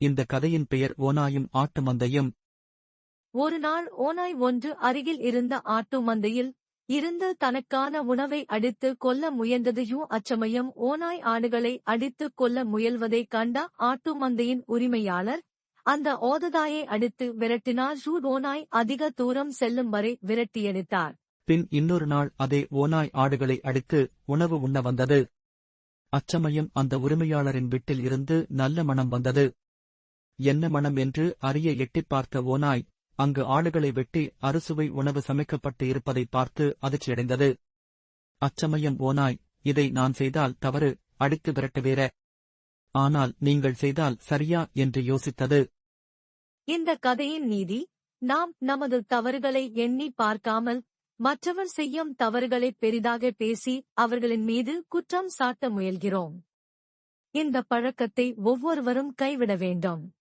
இந்த கதையின் பெயர் ஓநாயும் ஆட்டு மந்தையும் ஒரு நாள் ஓநாய் ஒன்று அருகில் இருந்த ஆட்டு மந்தையில் இருந்து தனக்கான உணவை அடித்து கொல்ல முயன்றதையும் அச்சமயம் ஓநாய் ஆடுகளை அடித்துக் கொல்ல முயல்வதைக் கண்ட ஆட்டு மந்தையின் உரிமையாளர் அந்த ஓததாயை அடித்து விரட்டினார் ஷூ ஓநாய் அதிக தூரம் செல்லும் வரை விரட்டியடித்தார் பின் இன்னொரு நாள் அதே ஓநாய் ஆடுகளை அடித்து உணவு உண்ண வந்தது. அச்சமயம் அந்த உரிமையாளரின் வீட்டில் இருந்து நல்ல மணம் வந்தது. என்ன மனம் என்று அறிய எட்டிப் பார்த்த ஓனாய் அங்கு ஆடுகளை வெட்டி அறுசுவை உணவு சமைக்கப்பட்டு இருப்பதை பார்த்து அதிர்ச்சியடைந்தது. அச்சமயம் ஓனாய் இதை நான் செய்தால் தவறு அடித்து விரட்டுவேற ஆனால் நீங்கள் செய்தால் சரியா? என்று யோசித்தது. இந்த கதையின் நீதி நாம் நமது தவறுகளை எண்ணி பார்க்காமல் மற்றவர் செய்யும் தவறுகளை பெரிதாக பேசி அவர்களின் மீது குற்றம் சாட்ட முயல்கிறோம். இந்த பழக்கத்தை ஒவ்வொருவரும் கைவிட வேண்டும்.